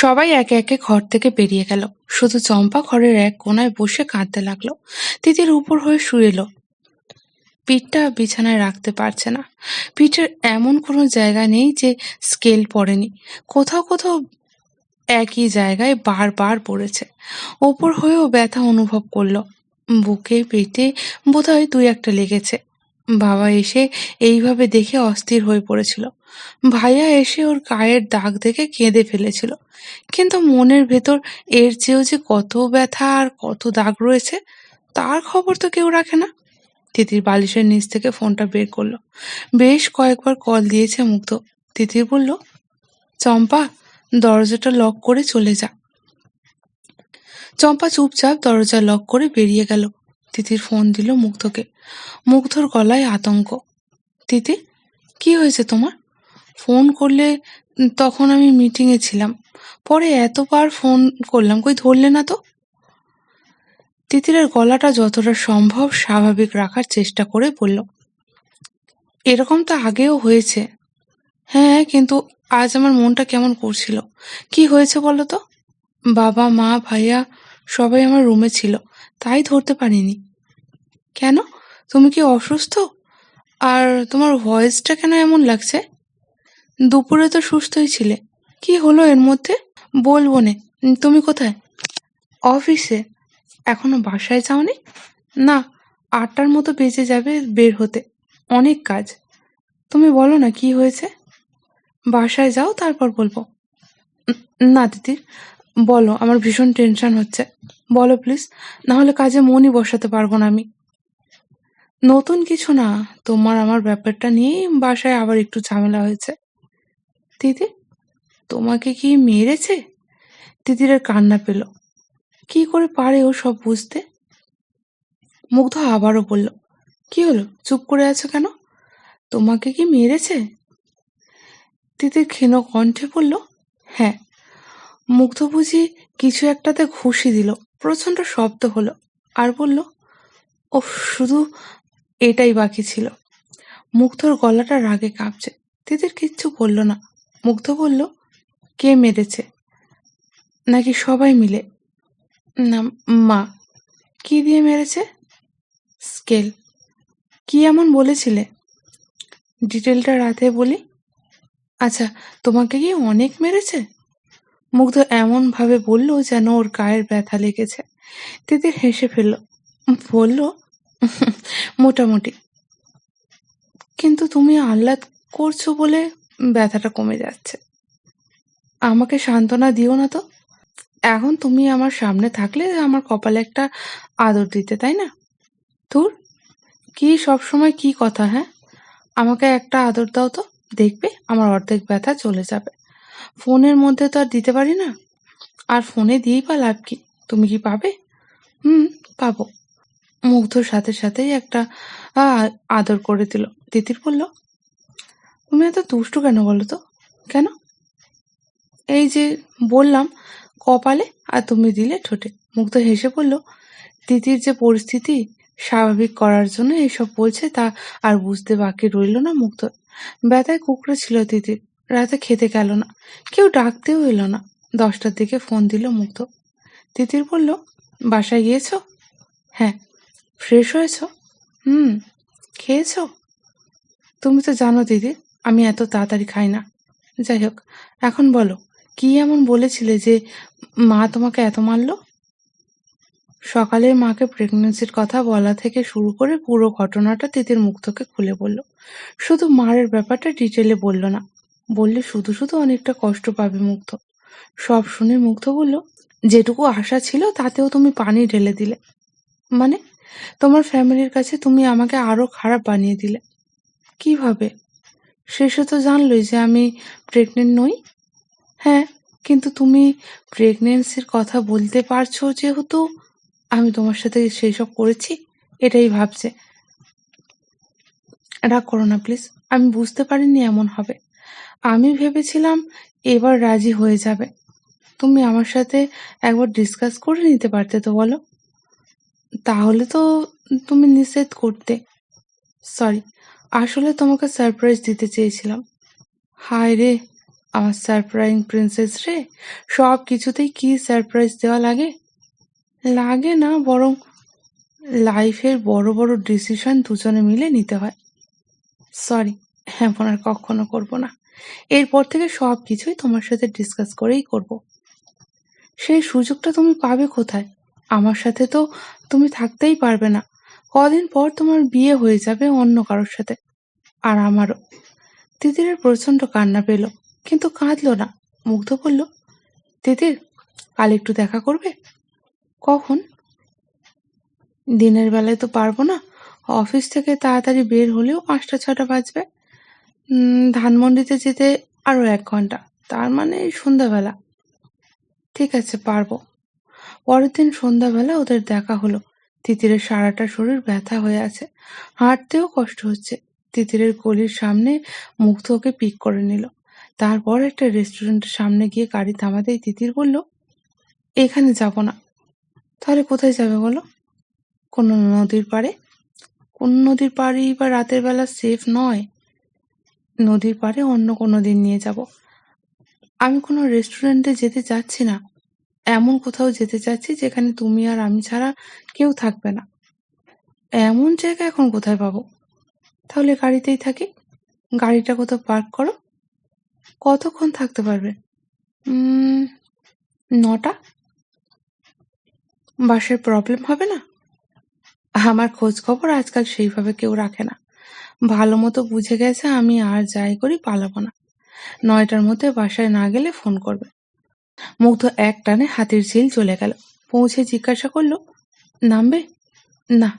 সবাই একে একে ঘর থেকে বেরিয়ে গেল। শুধু চম্পা ঘরের এক কোনায় বসে কাঁদতে লাগল। তিতির উপর হয়ে শুয়ে এলো। পিঠটা বিছানায় রাখতে পারছে না। পিঠের এমন কোনো জায়গা নেই যে স্কেল পড়েনি। কোথাও কোথাও একই জায়গায় বারবার পড়েছে। ওপর হয়েও ব্যথা অনুভব করল। বুকে, পেটে বোধহয় দুই একটা লেগেছে। বাবা এসে এইভাবে দেখে অস্থির হয়ে পড়েছিল। ভাইয়া এসে ওর গায়ের দাগ দেখে কেঁদে ফেলেছিল। কিন্তু মনের ভেতর এর চেয়েও যে কত ব্যথা আর কত দাগ রয়েছে, তার খবর তো কেউ রাখে না। তিতির বালিশের নিচ থেকে ফোনটা বের করল। বেশ কয়েকবার কল দিয়েছে মুগ্ধ তিতির বলল, চম্পা, দরজাটা লক করে চলে যা। চম্পা চুপচাপ দরজা লক করে বেরিয়ে গেল। তিতির ফোন দিল মুগ্ধকে মুগ্ধর গলায় আতঙ্ক, তিতি, কি হয়েছে তোমার? ফোন করলে তখন আমি মিটিংয়ে ছিলাম। পরে এতবার ফোন করলাম, কই ধরলে না তো? তিতিরের গলাটা যতটা সম্ভব স্বাভাবিক রাখার চেষ্টা করে বলল, এরকম তো আগেও হয়েছে। হ্যাঁ কিন্তু আজ আমার মনটা কেমন করছিল? কি হয়েছে বলো তো? বাবা, মা, ভাইয়া সবাই আমার রুমে ছিল, তাই ধরতে পারিনি। কেন? তুমি কি অসুস্থ? আর তোমার ভয়েসটা কেন এমন লাগছে? দুপুরে তো সুস্থই ছিলে। কি হলো এর মধ্যে? বলব নে। তুমি কোথায়? অফিসে। এখনও বাসায় যাওনি? না, আটটার মতো বেজে যাবে বের হতে। অনেক কাজ। তুমি বলো না কি হয়েছে? বাসায় যাও, তারপর বলব। না দিদি, বলো, আমার ভীষণ টেনশন হচ্ছে। বলো প্লিজ, না হলে কাজে মনই বসাতে পারব না আমি। নতুন কিছু না, তোমার আমার ব্যাপারটা নিয়েই বাসায় আবার একটু ঝামেলা হয়েছে। দিদি? তোমাকে কি মেরেছে? তিতিরের কান্না পেল। কি করে পারে ও সব বুঝতে? মুগ্ধ আবারও বলল, কি হলো? চুপ করে আছো কেন? তোমাকে কি মেরেছে? দিদির ক্ষীণ কণ্ঠে বলল হ্যাঁ। মুগ্ধ বুঝি কিছু একটাতে ঘুষি দিল প্রচণ্ড শব্দ হলো, আর বলল ও শুধু এটাই বাকি ছিল। মুগ্ধর গলাটা রাগে কাঁপছে। দিদির কিচ্ছু বলল না। মুগ্ধ বলল, কে মেরেছে? নাকি সবাই মিলে? না, মা। কি দিয়ে মেরেছে? স্কেল। কি এমন বলেছিলে? ডিটেলটা রাতে বলি। আচ্ছা তোমাকে কি অনেক মেরেছে? মুগ্ধ এমনভাবে বলল যেন ওর গায়ের ব্যথা লেগেছে। তিতির হেসে ফেলল, বলল? মোটামুটি। কিন্তু তুমি আহ্লাদ করছ বলে ব্যথাটা কমে যাচ্ছে। আমাকে সান্ত্বনা দিও না তো। এখন তুমি আমার সামনে থাকলে আমার কপালে একটা আদর দিতে, তাই না? তোর কি সব সময় কি কথা হ্যাঁ? আমাকে একটা আদর দাও তো, দেখবে আমার অর্ধেক ব্যথা চলে যাবে। ফোনের মধ্যে তো আর দিতে পারি না। আর ফোনে দিয়েই বা লাভ কি? তুমি কি পাবে? হুম, পাবো। মুগ্ধর সাথে সাথেই একটা আদর করে দিল। তিতির বলল তুমি এত দুষ্টু কেন বলো তো? কেন? এই যে বললাম, কপালে আর তুমি দিলে ঠোঁটে। মুগ্ধ হেসে বলল দিদির যে পরিস্থিতি স্বাভাবিক করার জন্য এসব বলছে তা আর বুঝতে বাকি রইল না মুগ্ধ। ব্যথায় কুকড়ে ছিল তিতির। রাতে খেতে গেল না। কেউ ডাকতেও এলো না। দশটার দিকে ফোন দিল মুগ্ধ। তিতির বলল, বাসায় গিয়েছো? হ্যাঁ। ফ্রেশ হয়েছো? হুম। খেয়েছো? তুমি তো জানো দিদি আমি এত তাড়াতাড়ি খাই না যাই হোক এখন বলো, কি এমন বলেছিলে যে মা তোমাকে এত মারলো? সকালে মাকে প্রেগন্যান্সির কথা বলা থেকে শুরু করে পুরো ঘটনাটা তিতির মুখ থেকে খুলে বলল। শুধু মারের ব্যাপারটা ডিটেলে বলল না, বললে শুধু শুধু অনেকটা কষ্ট পাবে মুগ্ধ। সব শুনে মুগ্ধ বলল, যেটুকু আশা ছিল তাতেও তুমি পানি ঢেলে দিলে। মানে তোমার ফ্যামিলির কাছে তুমি আমাকে আরও খারাপ বানিয়ে দিলে। কীভাবে? শেষে তো জানলই যে আমি প্রেগনেন্ট নই। হ্যাঁ কিন্তু তুমি প্রেগনেন্সির কথা বলতে পারছ যেহেতু আমি তোমার সাথে সেই সব করেছি, এটাই ভাবছে। রাগ করো না প্লিজ আমি বুঝতে পারিনি এমন হবে। আমি ভেবেছিলাম এবার রাজি হয়ে যাবে। তুমি আমার সাথে একবার ডিসকাস করে নিতে পারতে তো বলো। তাহলে তো তুমি নিষেধ করতে। সরি আসলে তোমাকে সারপ্রাইজ দিতে চেয়েছিলাম। হায় রে, আমার সারপ্রাইজ প্রিন্সেস রে, সব কিছুতেই কি সারপ্রাইজ দেওয়া লাগে? লাগে না, বরং লাইফের বড় বড় ডিসিশন দুজনে মিলে নিতে হয়। সরি এমন আর কখনো করব না। এরপর থেকে সব কিছুই তোমার সাথে ডিসকাস করেই করব। সেই সুযোগটা তুমি পাবে কোথায়? আমার সাথে তো তুমি থাকতেই পারবে না। কদিন পর তোমার বিয়ে হয়ে যাবে অন্য কারোর সাথে। আর আমারও। তিতিরের প্রচণ্ড কান্না পেল, কিন্তু কাঁদলো না, মুগ্ধ বলল তিতির, কাল একটু দেখা করবে? কখন? দিনের বেলায় তো পারব না। অফিস থেকে তাড়াতাড়ি বের হলেও পাঁচটা, ছটা বাজবে। ধানমন্ডিতে যেতে আরও এক ঘণ্টা, তার মানে সন্ধ্যাবেলা। ঠিক আছে, পারব। পরের দিন সন্ধ্যাবেলা ওদের দেখা হলো। তিতিরের সারাটা শরীর ব্যথা হয়ে আছে। হাঁটতেও কষ্ট হচ্ছে। তিতিরের গলির সামনে মুগ্ধ ওকে পিক করে নিল। তারপর একটা রেস্টুরেন্টের সামনে গিয়ে গাড়ি থামাতেই তিতির বলল, এখানে যাব না। তাহলে কোথায় যাবে বলো? কোনো নদীর পাড়ে? কোন নদীর পাড়েই বা রাতের বেলা সেফ নয়। নদীর পাড়ে অন্য কোনো দিন নিয়ে যাব। আমি কোনো রেস্টুরেন্টে যেতে চাচ্ছি না। এমন কোথাও যেতে চাচ্ছি যেখানে তুমি আর আমি ছাড়া কেউ থাকবে না। এমন জায়গা এখন কোথায় পাবো? তাহলে গাড়িতেই থাকি। গাড়িটা কোথাও পার্ক করো। কতক্ষণ থাকতে পারবে? নটা? বাসের প্রবলেম হবে না? আমার খোঁজ খবর আজকাল সেইভাবে কেউ রাখে না। ভালো মতো বুঝে গেছে আমি আর যাই করি পালাবো না। নয়টার মধ্যে বাসায় না গেলে ফোন করবে। মুগ্ধ এক টানে হাতির ঝিল চলে গেল। পৌঁছে জিজ্ঞাসা করল, নামবে? না।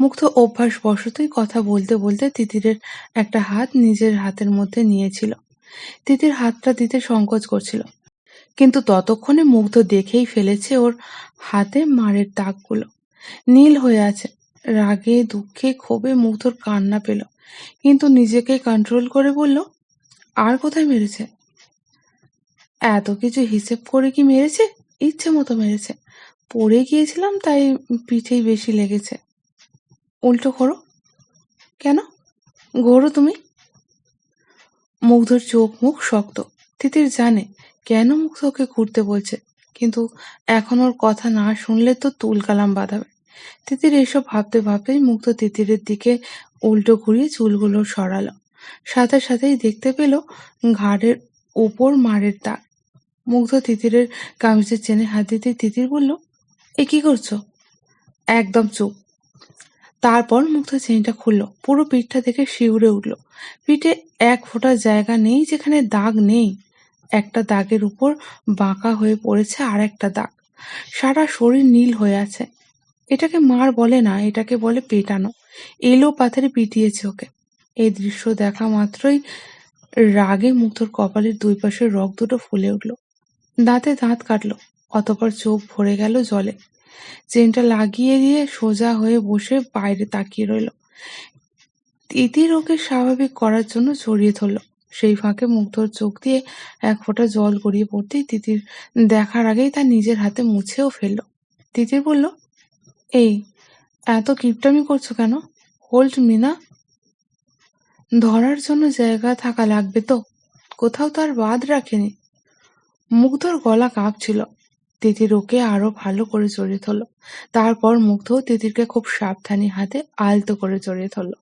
মুগ্ধ অভ্যাস বশতই কথা বলতে বলতে তিতিরের একটা হাত নিজের হাতের মধ্যে নিয়েছিল। তিতির হাতটা দিতে সংকোচ করছিল। কিন্তু ততক্ষণে মুগ্ধ দেখেই ফেলেছে ওর হাতে মারের দাগগুলো। নীল হয়ে আছে। রাগে, দুঃখে, ক্ষোভে মুগ্ধর কান্না পেল। কিন্তু নিজেকে কন্ট্রোল করে বলল, আর কোথায় মেরেছে? এত কিছু হিসেব করে কি মেরেছে? ইচ্ছে মতো মেরেছে। পড়ে গিয়েছিলাম, তাই পিঠেই বেশি লেগেছে। উল্টো করো। কেন? ঘোরো তুমি। মুগ্ধর চোখ মুখ শক্ত। তিতির জানে কেন মুগ্ধ ওকে ঘুরতে বলছে, কিন্তু এখন ওর কথা না শুনলে তো তুলকালাম বাঁধাবে। তিতির এসব ভাবতে ভাবতেই মুগ্ধ তিতিরের দিকে উল্টো ঘুরিয়ে চুলগুলো সরালো। সাথে সাথেই দেখতে পেল ঘাড়ের ওপর মারের দাগ। মুগ্ধ তিতিরের কামিজের চেনে হাত দিতে তিতির বলল, এ কি করছ? একদম চুপ। তারপর মুগ্ধ চেনটা খুলল, পুরো পিঠটা দেখে শিউরে উঠল। পিঠে এক ফোঁটা জায়গা নেই যেখানে দাগ নেই। একটা দাগের উপর বাঁকা হয়ে পড়েছে আর একটা দাগ। সারা শরীর নীল হয়ে আছে। এটাকে মার বলে না, এটাকে বলে পেটানো। এলো পাথারে পিটিয়েছে ওকে। এই দৃশ্য দেখা মাত্রই রাগে মুগ্ধর কপালের দুই পাশের রক দুটো ফুলে উঠল। দাঁতে দাঁত কাটলো, অতপর চোখ ভরে গেল জলে। চেনটা লাগিয়ে দিয়ে সোজা হয়ে বসে বাইরে তাকিয়ে রইল। তিতির ওকে স্বাভাবিক করার জন্য জড়িয়ে ধরল। সেই ফাঁকে মুগ্ধর চোখ দিয়ে এক ফোঁটা জল গড়িয়ে পড়তেই তিতির দেখার আগেই তার নিজের হাতে মুছেও ফেলল। তিতির বলল, এই, এত কিপটামি করছ কেন? হোল্ড মিনা ধরার জন্য জায়গা থাকা লাগবে তো। কোথাও তার বাদ রাখেনি। মুগ্ধর গলা কাঁপছিল। তিতির ওকে আরও ভালো করে জড়িয়ে ধরল। তারপর মুগ্ধ তিতিরকে খুব সাবধানী হাতে আলতো করে জড়িয়ে ধরল।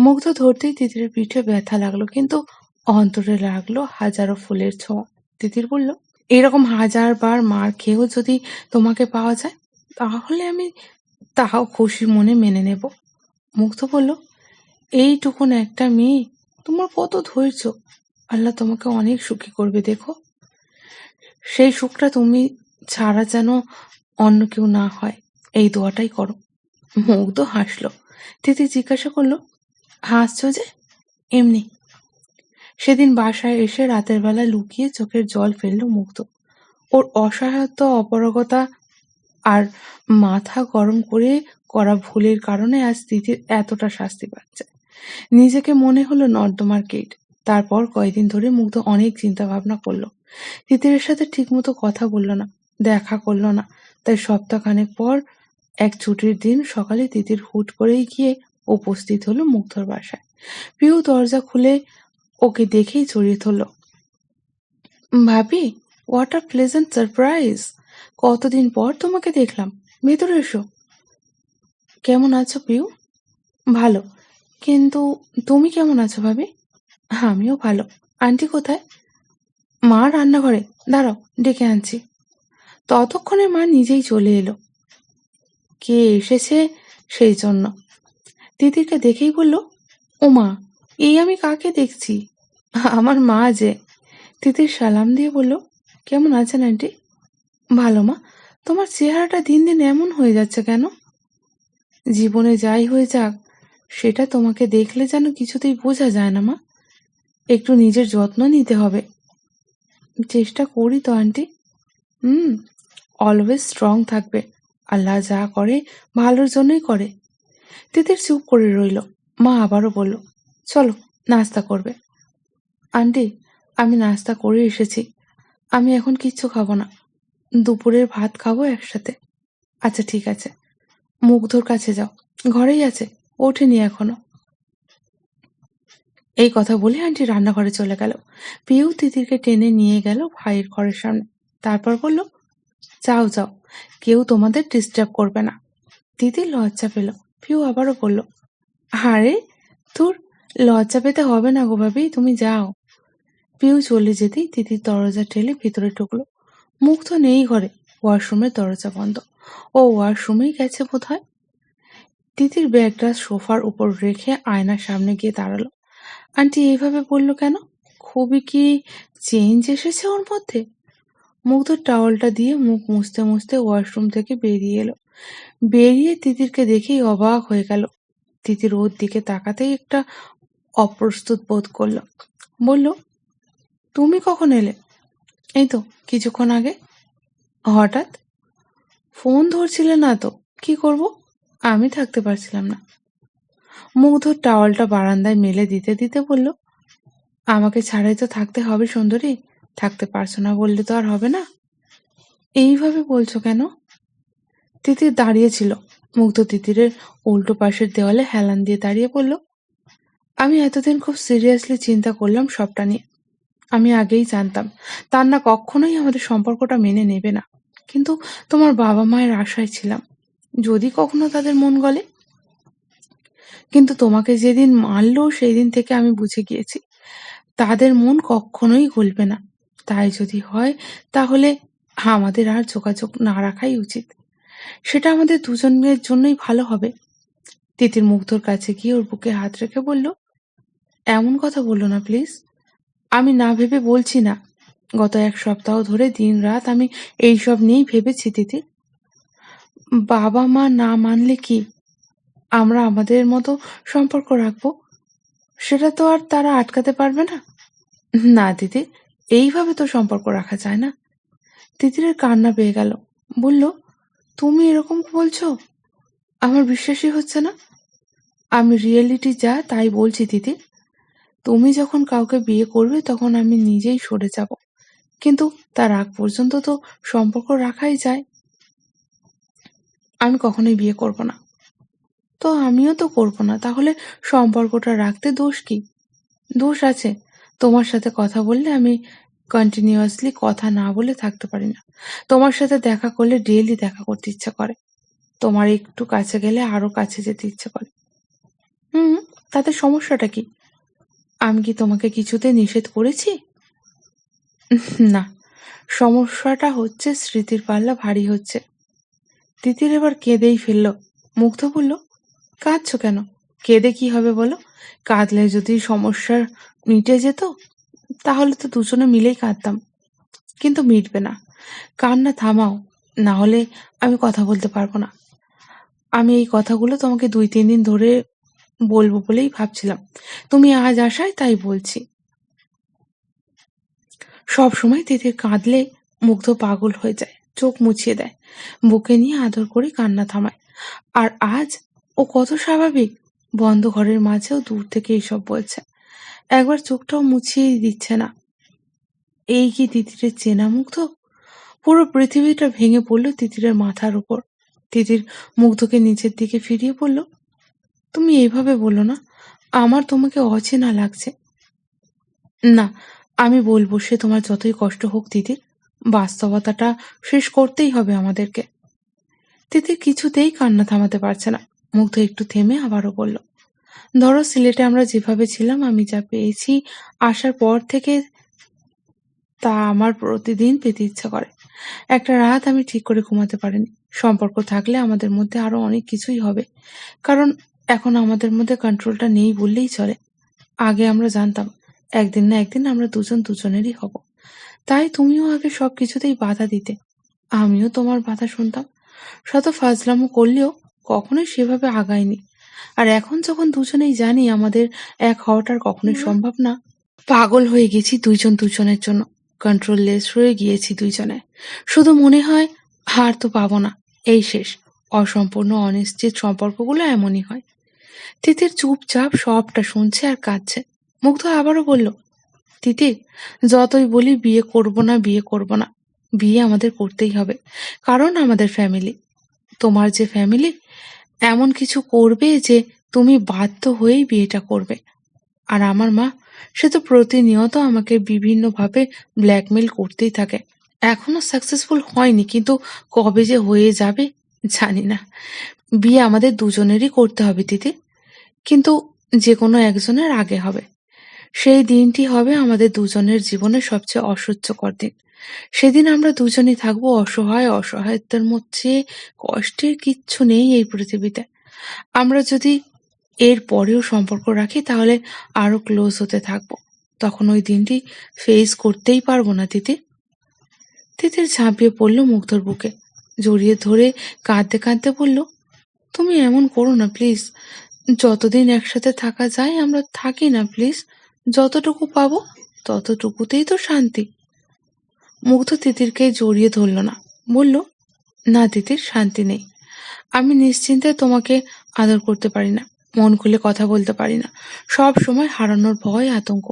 মুগ্ধ ধরতেই তিতিরের পিঠে ব্যথা লাগল, কিন্তু অন্তরে লাগল হাজারো ফুলের ছোঁয়া। তিতির বলল, এরকম হাজার বার মার খেয়েও যদি তোমাকে পাওয়া যায়, তাহলে আমি তাহাও খুশি মনে মেনে নেব। মুগ্ধ বলল, এইটুকুন একটা মেয়ে, তোমার কত ধৈর্য। আল্লাহ তোমাকে অনেক সুখী করবে, দেখো। সেই সুখটা তুমি ছাড়া যেন অন্য কেউ না হয়। এই দোয়াটাই করো। মুগ্ধ হাসলো। তিতি জিজ্ঞাসা করল, হাসছো যে? এমনি? সেদিন বাসায় এসে রাতের বেলা লুকিয়ে চোখের জল ফেলল মুগ্ধ ওর অসহায়ত্ব, অপরগতা আর মাথা গরম করে করা ভুলের কারণে আজ তিতির এতটা শাস্তি পাচ্ছে। নিজেকে মনে হলো নর্দমার কেট। তারপর কয়েকদিন ধরে মুগ্ধ অনেক চিন্তা ভাবনা করল। তিতিরের সাথে ঠিকমতো কথা বলল না, দেখা করল না। তাই সপ্তাহখানেক পর এক ছুটির দিন সকালে তিতির হুট করেই গিয়ে উপস্থিত হলো মুগ্ধর বাসায়। পিউ দরজা খুলে ওকে দেখেই জড়িয়ে ধরল, ভাবি হোয়াট আ প্লেজেন্ট সারপ্রাইজ কতদিন পর তোমাকে দেখলাম। ভেতরে এসো। কেমন আছো পিউ ভালো। কিন্তু তুমি কেমন আছো ভাবি? আমিও ভালো। আন্টি কোথায়? মা রান্নাঘরে, দাঁড়াও, ডেকে আনছি। ততক্ষণে মা নিজেই চলে এলো। কে এসেছে সেই জন্য? দিদিকে দেখেই বলল, ও মা, এই আমি কাকে দেখছি? আমার মা যে। তিতির সালাম দিয়ে বলল, কেমন আছেন, আন্টি? ভালো মা, তোমার চেহারাটা দিন দিন এমন হয়ে যাচ্ছে কেন? জীবনে যাই হয়ে যাক, সেটা তোমাকে দেখলে যেন কিছুতেই বোঝা যায় না মা। একটু নিজের যত্ন নিতে হবে। চেষ্টা করি তো আন্টি হুম অলওয়েজ স্ট্রং থাকবে। আল্লাহ যা করে, ভালোর জন্যই করে। তিতির চুপ করে রইল। মা আবারও বলল, চলো, নাস্তা করবে। আন্টি আমি নাস্তা করে এসেছি। আমি এখন কিচ্ছু খাব না। দুপুরের ভাত খাব একসাথে। আচ্ছা ঠিক আছে। মুগ্ধর কাছে যাও। ঘরেই আছে। ওঠেনি এখনও। এই কথা বলে আন্টি রান্নাঘরে চলে গেল। পিউ তিতিরকে টেনে নিয়ে গেল ভাইয়ের ঘরের সামনে। তারপর বলল, যাও যাও। কেউ তোমাদের ডিস্টার্ব করবে না। তিতির লজ্জা পেল। পিউ আবারও বলল, আরে, তোর লজ্জা পেতে হবে না গো ভাবি, তুমি যাও। পিউ চলে যেতেই তিতির দরজা ঠেলে ভিতরে ঢুকলো। মুখ তো নেই ঘরে, ওয়াশরুমের দরজা বন্ধ। ও ওয়াশরুমেই গেছে বোধ হয় তিতির ব্যাগটা সোফার উপর রেখে আয়নার সামনে গিয়ে দাঁড়াল। আন্টি এইভাবে বলল কেন? খুবই কি চেঞ্জ এসেছে ওর মধ্যে? মুগ্ধ টাওয়ালটা দিয়ে মুখ মুছতে মুছতে ওয়াশরুম থেকে বেরিয়ে এলো। বেরিয়ে তিতিরকে দেখেই অবাক হয়ে গেল। তিতির ওর দিকে তাকাতেই একটা অপ্রস্তুত বোধ করল। বলল, তুমি কখন এলে? এই তো, কিছুক্ষণ আগে। হঠাৎ? ফোন ধরছিলে না তো, কি করব? আমি থাকতে পারছিলাম না। মুগ্ধ টাওয়ালটা বারান্দায় মেলে দিতে দিতে বলল, আমাকে ছাড়াই তো থাকতে হবে সুন্দরী, থাকতে পারছ না বললে তো আর হবে না। এইভাবে বলছো কেন? তিতির দাঁড়িয়ে ছিল। মুগ্ধ তিতিরের উল্টো পাশের দেওয়ালে হেলান দিয়ে দাঁড়িয়ে বলল, আমি এতদিন খুব সিরিয়াসলি চিন্তা করলাম সবটা নিয়ে। আমি আগেই জানতাম, তার না কখনোই আমাদের সম্পর্কটা মেনে নেবে না। কিন্তু তোমার বাবা মায়ের আশায় ছিলাম। যদি কখনো তাদের মন গলে কিন্তু তোমাকে যেদিন মারলো সেই দিন থেকে আমি বুঝে গিয়েছি, তাদের মন কখনোই গলবে না। তাই যদি হয়, তাহলে আমাদের আর যোগাযোগ না রাখাই উচিত। সেটা আমাদের দুজনের জন্যই ভালো হবে। তিতির মুগ্ধর কাছে গিয়ে ওর বুকে হাত রেখে বলল, এমন কথা বলল না প্লিজ আমি না ভেবে বলছি না। গত এক সপ্তাহ ধরে দিন রাত আমি এইসব নিয়েই ভেবেছি, তিতির। বাবা মা না মানলে কি আমরা আমাদের মতো সম্পর্ক রাখব? সেটা তো আর তারা আটকাতে পারবে না। না, দিদি, এইভাবে তো সম্পর্ক রাখা যায় না। তিতিরের কান্না পেয়ে গেল। বলল, তুমি এরকম বলছো? আমার বিশ্বাসই হচ্ছে না। আমি রিয়েলিটি যা, তাই বলছি, দিদি। তুমি যখন কাউকে বিয়ে করবে, তখন আমি নিজেই সরে যাব। কিন্তু তার আগ পর্যন্ত তো সম্পর্ক রাখাই যায়। আমি কখনোই বিয়ে করব না। তো আমিও তো করব না। তাহলে সম্পর্কটা রাখতে দোষ কি? দোষ আছে। তোমার সাথে কথা বললে আমি কন্টিনিউয়াসলি কথা না বলে থাকতে পারি না। তোমার সাথে দেখা করলে ডেইলি দেখা করতে ইচ্ছা করে। তোমার একটু কাছে গেলে আরও কাছে যেতে ইচ্ছে করে। হুম, তাতে সমস্যাটা কি? আমি কি তোমাকে কিছুতে নিষেধ করেছি? না। সমস্যাটা হচ্ছে স্মৃতির পাল্লা ভারী হচ্ছে। তিতির এবার কেঁদেই ফেলল। মুগ্ধ বলল কাঁদছো কেন? কেঁদে কি হবে বলো? কাঁদলে যদি সমস্যা মিটে যেত, তাহলে তো দুজনে মিলেই কাঁদতাম। কিন্তু মিটবে না। কান্না থামাও, না হলে আমি কথা বলতে পারব না। আমি এই কথাগুলো তোমাকে দুই, তিন দিন ধরে বলব বলেই ভাবছিলাম। তুমি আজ আসায় তাই বলছি। সব সময় তিতির কাঁদলে মুগ্ধ পাগল হয়ে যায়, চোখ মুছিয়ে দেয়, বুকে নিয়ে আদর করে কান্না থামায়। আর আজ ও কত স্বাভাবিক? বন্ধ ঘরের মাঝেও দূর থেকে এসব বলছে। একবার চোখটাও মুছিয়েই দিচ্ছে না। এই কি তিতিরের চেনা মুগ্ধ পুরো পৃথিবীটা ভেঙে পড়ল তিতিরের মাথার উপর। তিতির মুগ্ধকে নিচের দিকে ফিরিয়ে বলল, তুমি এইভাবে বলো না, আমার তোমাকে অচেনা লাগছে। না, আমি বলব সে তোমার যতই কষ্ট হোক তিতির, বাস্তবতাটা শেষ করতেই হবে আমাদেরকে। তিতির কিছুতেই কান্না থামাতে পারছে না। মুগ্ধ একটু থেমে আবারও বলল, ধরো সিলেটে আমরা যেভাবে ছিলাম, আমি যা পেয়েছি, আসার পর থেকে তা আমার প্রতিদিন পেতে ইচ্ছা করে। একটা রাত আমি ঠিক করে ঘুমাতে পারিনি। সম্পর্ক থাকলে আমাদের মধ্যে আরও অনেক কিছুই হবে। কারণ এখন আমাদের মধ্যে কন্ট্রোলটা নেই বললেই চলে। আগে আমরা জানতাম, একদিন না একদিন আমরা দুজন দুজনেরই হব। তাই তুমিও আগে সব কিছুতেই বাধা দিতে, আমিও তোমার বাধা শুনতাম। শত ফাজলামো করলেও কখনোই সেভাবে আগায়নি। আর এখন যখন দুজনেই জানি আমাদের এক হওয়াটা আর কখনোই সম্ভব না পাগল হয়ে গেছি দুইজন দুজনের জন্য। কন্ট্রোললেস হয়ে গিয়েছি দুইজনে। শুধু মনে হয় হার তো পাবো না। এই শেষ। অসম্পূর্ণ অনিশ্চিত সম্পর্কগুলো এমনই হয়। তিতির চুপচাপ সবটা শুনছে আর কাঁদছে। মুগ্ধ আবারও বলল তিতির যতই বলি বিয়ে করব না বিয়ে করব না। বিয়ে আমাদের করতেই হবে। কারণ আমাদের ফ্যামিলি তোমার যে ফ্যামিলি এমন কিছু করবে যে তুমি বাধ্য হয়েই বিয়েটা করবে। আর আমার মা, সে তো প্রতিনিয়ত আমাকে বিভিন্নভাবে ব্ল্যাকমেল করতেই থাকে। এখনও সাকসেসফুল হয়নি, কিন্তু কবে যে হয়ে যাবে জানি না। বিয়ে আমাদের দুজনেরই করতে হবে, দিদি। কিন্তু যে কোনো একজনের আগে হবে। সেই দিনটি হবে আমাদের দুজনের জীবনের সবচেয়ে অসহ্যকর দিন। সেদিন আমরা দুজনই থাকব অসহায়, অসহায়ত্বের মধ্যে, কষ্টের কিচ্ছু নেই এই পৃথিবীতে। আমরা যদি এর পরেও সম্পর্ক রাখি, তাহলে আরও ক্লোজ হতে থাকব। তখন ওই দিনটি ফেস করতেই পারব না তিতির তিতির ঝাঁপিয়ে পড়ল মুগ্ধর বুকে। জড়িয়ে ধরে কাঁদতে কাঁদতে বলল, তুমি এমন করো না, প্লিজ। যতদিন একসাথে থাকা যায়, আমরা থাকি না, প্লিজ। যতটুকু পাবো ততটুকুতেই তো শান্তি। মুগ্ধ তিতিরকে জড়িয়ে ধরল না। বলল, না তিতির, শান্তি নেই। আমি নিশ্চিন্তে তোমাকে আদর করতে পারি না, মন খুলে কথা বলতে পারি না। সব সময় হারানোর ভয় আতঙ্ক।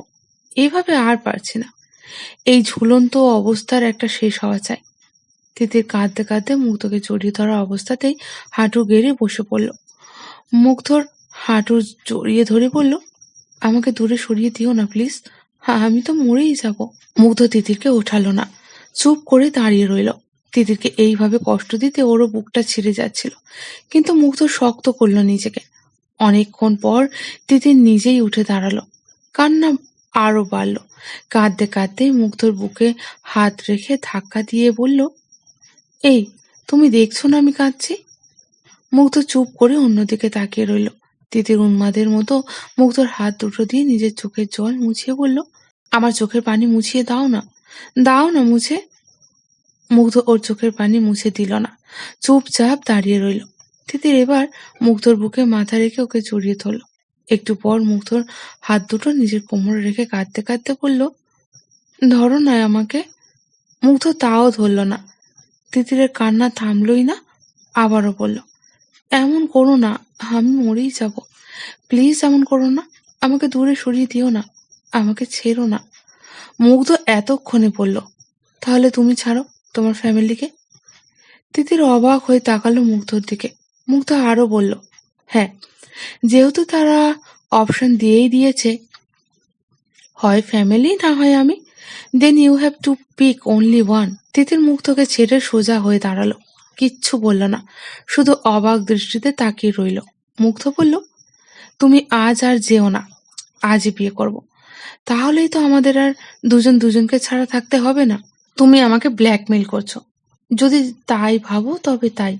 এইভাবে আর পারছি না। এই ঝুলন্ত অবস্থার একটা শেষ হওয়া চাই। তিতির কাঁদতে কাঁদতে মুগ্ধকে জড়িয়ে ধরা অবস্থাতেই হাঁটু গেড়ে বসে পড়ল। মুগ্ধর হাঁটু জড়িয়ে ধরে বলল আমাকে দূরে সরিয়ে দিও না, প্লিজ। হ্যাঁ আমি তো মরেই যাব। মুগ্ধ তিতিরকে ওঠালো না। চুপ করে দাঁড়িয়ে রইল। তিতিরকে এইভাবে কষ্ট দিতে ওরও বুকটা ছিঁড়ে যাচ্ছিল। কিন্তু মুগ্ধ শক্ত করল নিজেকে। অনেকক্ষণ পর তিতির নিজেই উঠে দাঁড়াল। কান্না আরও বাড়ল। কাঁদতে কাঁদতে মুগ্ধর বুকে হাত রেখে ধাক্কা দিয়ে বলল, এই, তুমি দেখছ না আমি কাঁদছি? মুগ্ধ চুপ করে অন্যদিকে তাকিয়ে রইল। তিতির উন্মাদের মতো মুগ্ধর হাত দুটো দিয়ে নিজের চোখের জল মুছিয়ে বলল, আমার চোখের পানি মুছিয়ে দাও না দাও না মুছে। মুগ্ধ ওর চোখের পানি মুছে দিল না, চুপচাপ দাঁড়িয়ে রইল। তিতির এবার মুগ্ধর বুকে মাথা রেখে ওকে জড়িয়ে ধরল। একটু পর মুগ্ধর হাত দুটো নিজের কোমরে রেখে কাঁদতে কাঁদতে বলল, ধরো না আমাকে। মুগ্ধ তাও ধরল না। তিতিরের কান্না থামলই না, আবারও বলল এমন করো না, আমি মরেই যাব। প্লিজ এমন করো না, আমাকে দূরে সরিয়ে দিও না, আমাকে ছেড়ো না। মুগ্ধ এতক্ষণে বলল, তাহলে তুমি ছাড়ো তোমার ফ্যামিলিকে? তিতির অবাক হয়ে তাকালো মুগ্ধর দিকে। মুগ্ধ আরও বলল হ্যাঁ যেহেতু তারা অপশন দিয়েই দিয়েছে, হয় ফ্যামিলি না হয় আমি then you have to pick only one Titir মুগ্ধকে ছেড়ে সোজা হয়ে দাঁড়াল। কিচ্ছু বলল না। শুধু অবাক দৃষ্টিতে তাকিয়ে রইল। মুগ্ধ বলল, তুমি আজ আর যেও না, আজই বিয়ে করব। তাহলেই তো আমাদের আর দুজন দুজনকে ছাড়া থাকতে হবে না। তুমি আমাকে ব্ল্যাকমেল করছ। যদি তাই ভাবো, তবে তাই।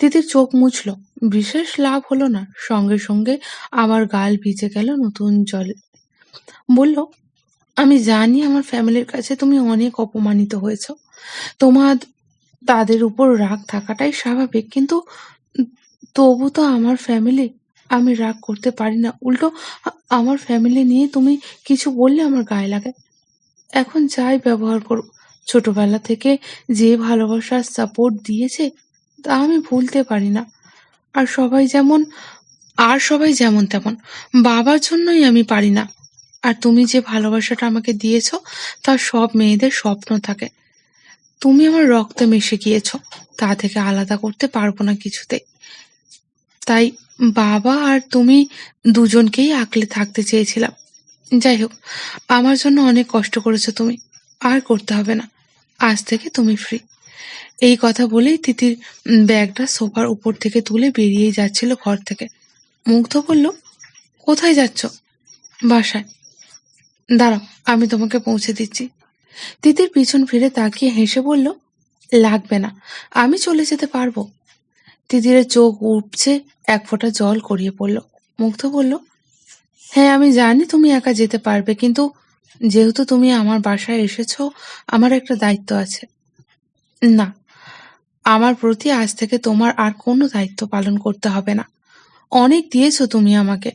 তিতির চোখ মুছল। বিশেষ লাভ হলো না। সঙ্গে সঙ্গে আবার গাল ভিজে গেল নতুন জল। বলল, আমি জানি আমার ফ্যামিলির কাছে তুমি অনেক অপমানিত হয়েছ। তোমার তাদের উপর রাগ থাকাটাই স্বাভাবিক। কিন্তু তবু তো আমার ফ্যামিলি আমি রাগ করতে পারি না। উল্টো আমার ফ্যামিলি নিয়ে তুমি কিছু বললে আমার গায়ে লাগে। এখন যাই ব্যবহার করো। ছোটবেলা থেকে যে ভালোবাসার সাপোর্ট দিয়েছে, তা আমি ভুলতে পারি না। আর সবাই যেমন, আর সবাই যেমন তেমন। বাবার জন্যই আমি পারি না। আর তুমি যে ভালোবাসাটা আমাকে দিয়েছ, তা সব মেয়েদের স্বপ্ন থাকে। তুমি আমার রক্তে মিশে গিয়েছ। তা থেকে আলাদা করতে পারব না কিছুতেই। তাই বাবা আর তুমি দুজনকেই আঁকলে থাকতে চেয়েছিলাম। যাই হোক, আমার জন্য অনেক কষ্ট করেছ তুমি। আর করতে হবে না। আজ থেকে তুমি ফ্রি এই কথা বলেই তিতির ব্যাগটা সোফার উপর থেকে তুলে বেরিয়ে যাচ্ছিল ঘর থেকে। মুগ্ধ বলল, কোথায় যাচ্ছ? বাসায়। দাঁড়াও, আমি তোমাকে পৌঁছে দিচ্ছি। তিতির পিছন ফিরে তাকিয়ে হেসে বলল, লাগবে না, আমি চলে যেতে পারব। তিতিরের চোখ উপচে এক ফোঁটা জল করিয়ে পড়ল। মুগ্ধ বলল হ্যাঁ আমি জানি তুমি একা যেতে পারবে, কিন্তু যেহেতু তুমি আমার বাসায় এসেছ, আমার একটা দায়িত্ব আছে। না, আমার প্রতি আজ থেকে তোমার আর কোনো দায়িত্ব পালন করতে হবে না। অনেক দিয়েছ তুমি আমাকে,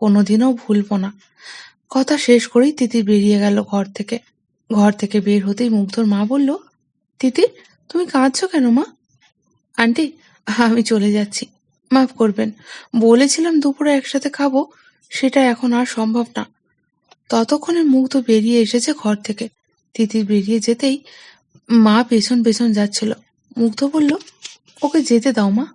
কোনোদিনও ভুলবো না। কথা শেষ করেই তিতির বেরিয়ে গেল ঘর থেকে। ঘর থেকে বের হতেই মুগ্ধর মা বলল, তিতির, তুমি কাঁদছো কেন মা? আন্টি, আমি চলে যাচ্ছি। মাফ করবেন। বলেছিলাম দুপুরে একসাথে খাব, সেটা এখন আর সম্ভব না। ততক্ষণে মুগ্ধ বেরিয়ে এসেছে ঘর থেকে। তিতির বেরিয়ে যেতেই মা পেছন পেছন যাচ্ছিল। মুগ্ধ বলল, ওকে যেতে দাও মা।